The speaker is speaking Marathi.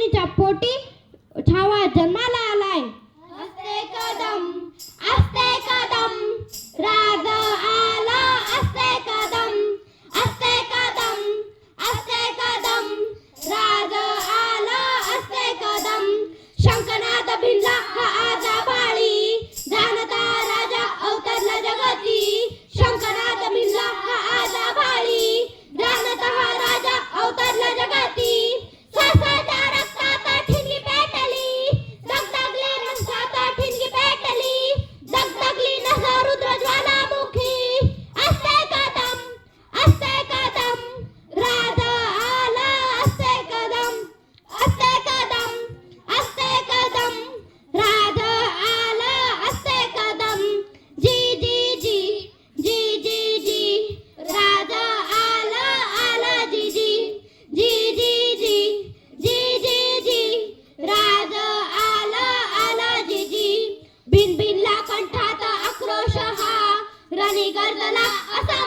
वाघिणीच्या पोटी छावा जन्माला कंठात आक्रोश हा. रणी गर्दला असा